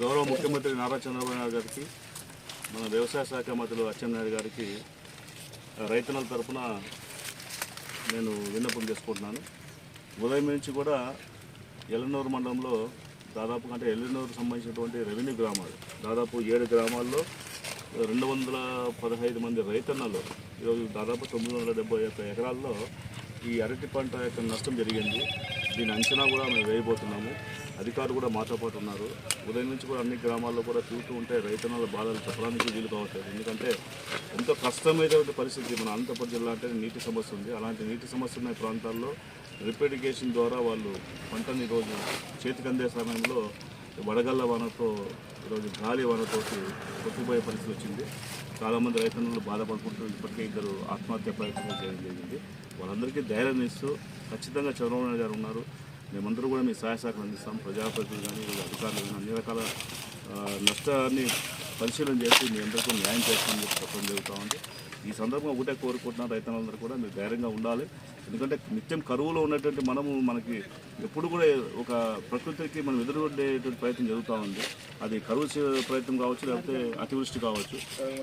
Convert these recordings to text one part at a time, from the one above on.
గౌరవ ముఖ్యమంత్రి నారా చంద్రబాబు నాయుడు గారికి మన వ్యవసాయ శాఖ మంత్రులు అచ్చెన్నాయుడు గారికి రైతుల తరపున నేను విన్నపం చేసుకుంటున్నాను. ఉదయం నుంచి కూడా ఎల్లనూరు మండలంలో దాదాపు అంటే ఎల్లనూరు సంబంధించినటువంటి రెవెన్యూ గ్రామాలు దాదాపు ఏడు గ్రామాల్లో రెండు వందల పదహైదు మంది రైతన్నలు ఈరోజు దాదాపు తొమ్మిది వందల డెబ్బై ఒక్క ఎకరాల్లో ఈ అరటి పంట యొక్క నష్టం జరిగింది. దీని అంచనా కూడా మేము వేయబోతున్నాము. అధికారులు కూడా మాతో పాటు ఉన్నారు. ఉదయం నుంచి కూడా అన్ని గ్రామాల్లో కూడా చూస్తూ ఉంటే రైతన్నల బాధలు చెప్పడానికి వీలు కావట్లేదు. ఎందుకంటే ఎంతో కష్టమైనటువంటి పరిస్థితి మన అనంతపురం జిల్లా అంటే నీటి సమస్య ఉంది. అలాంటి నీటి సమస్య ఉన్న ప్రాంతాల్లో డ్రిప్ ద్వారా వాళ్ళు పంటని ఈరోజు చేతికందే సమయంలో వడగళ్ళ వానతో ఈరోజు గాలి వానతోటి కొట్టుకుపోయే పరిస్థితి వచ్చింది. చాలామంది రైతన్నులు బాధపడుకుంటూ ఇప్పటికే ఇద్దరు ఆత్మహత్య ప్రయత్నం చేయడం జరిగింది. వాళ్ళందరికీ ధైర్యం ఇస్తూ ఖచ్చితంగా చంద్రబాబు నాయుడు గారు ఉన్నారు. మేమందరూ కూడా మీ సహాయ సహకారం అందిస్తాం. ప్రజాప్రతినిధులు కానీ అధికారులు కానీ అన్ని రకాల నష్టాన్ని పరిశీలన చేసి మీ అందరికీ న్యాయం చేస్తామని చెప్పి చెప్పడం జరుగుతూ ఉంది. ఈ సందర్భంగా ఒకటే కోరుకుంటున్నాను రైతులందరూ కూడా మీరు ధైర్యంగా ఉండాలి. ఎందుకంటే నిత్యం కరువులో ఉన్నటువంటి మనము మనకి ఎప్పుడు కూడా ఒక ప్రకృతికి మనం ఎదురుగొడ్డేటువంటి ప్రయత్నం జరుగుతూ ఉంది. అది కరువు ప్రయత్నం కావచ్చు లేకపోతే అతివృష్టి కావచ్చు.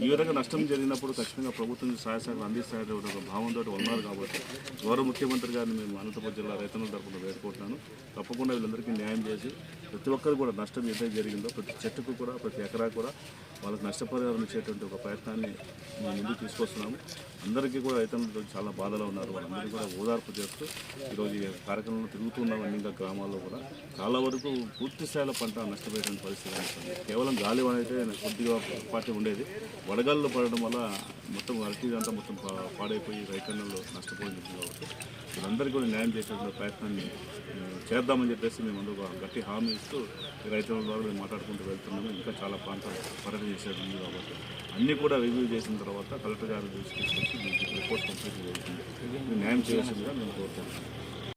ఈ విధంగా నష్టం జరిగినప్పుడు ఖచ్చితంగా ప్రభుత్వం సహాయ సహకారం అందిస్తాయనే ఒక భావంతో ఉన్నారు కాబట్టి గౌరవ ముఖ్యమంత్రి గారిని మేము అనంతపురం జిల్లా రైతుల తరపున వేడుకుంటున్నాను. తప్పకుండా వీళ్ళందరికీ న్యాయం చేసి ప్రతి ఒక్కరు కూడా నష్టం ఏదైతే జరిగిందో ప్రతి చెట్టుకు కూడా ప్రతి ఎకరా కూడా వాళ్ళకి నష్టపరిహారం ఇచ్చేటువంటి ఒక ప్రయత్నాన్ని మేము ముందుకు తీసుకొస్తున్నాము. అందరికీ కూడా రైతులు చాలా బాధలో ఉన్నారు. వాళ్ళందరికీ కూడా ఓదార్పు చేస్తూ ఈరోజు ఈ కార్యక్రమంలో తిరుగుతున్నాం అన్ని ఇంకా గ్రామాల్లో కూడా చాలా వరకు పూర్తి స్థాయిలో పంట నష్టపోయిన పరిస్థితి కనిపిస్తుంది. కేవలం గాలి అయితే కొద్దిగా పాటి ఉండేది. వడగాల్లో పడడం వల్ల మొత్తం అరటి అంతా మొత్తం పాడైపోయి రైతన్నలు నష్టపోయింది కాబట్టి వీళ్ళందరికీ కూడా న్యాయం చేసేటువంటి ప్రయత్నాన్ని చేద్దామని చెప్పేసి మేము అందుకు గట్టి హామీ ఇస్తూ రైతుల ద్వారా మేము మాట్లాడుకుంటూ వెళ్తున్నాము. ఇంకా చాలా ప్రాంతాలు పర్యటన చేసేది ఉంది కాబట్టి అన్నీ కూడా రివ్యూ చేసిన తర్వాత కలెక్టర్ గారు తీసుకొచ్చి రిపోర్ట్ కంప్లీట్ చేస్తుంది న్యాయం చేయాల్సిందిగా మేము కోరుకుంటున్నాం